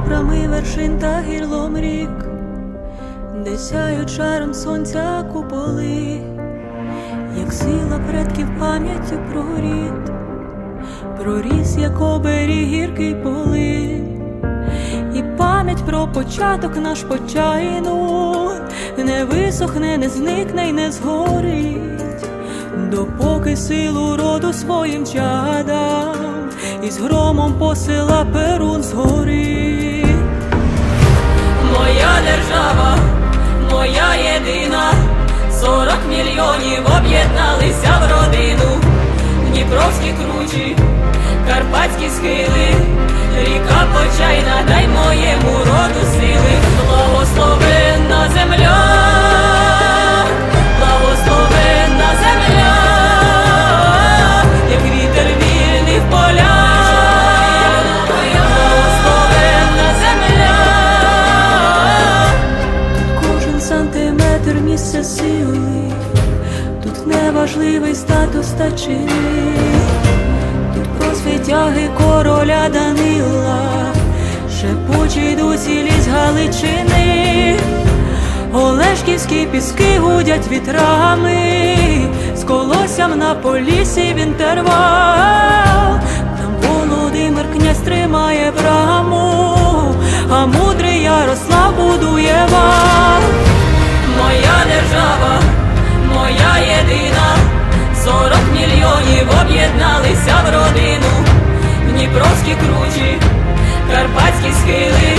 прами вершин та гірлом рік, де сяють шаром сонця куполи, як сила предків пам'яті про рід, проріс, як оберіг гіркий поли, і пам'ять про початок наш почайну не висохне, не зникне й не згорить, допоки силу роду своїм чадам із громом посила перун згори. Моя держава, моя єдина, сорок мільйонів об'єдналися в родину, Дніпровські кручі, карпатські схили, ріка почайна, дай моєму тут неважливий статус та чини, тут просвітяги короля Данила, шепучий дусі ліс Галичини, Олешківські піски гудять вітрами, з колоссям на полісі в інтервал. Дніпровські кручі, карпатські схили,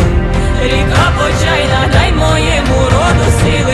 ріка почайна, дай моєму роду сили,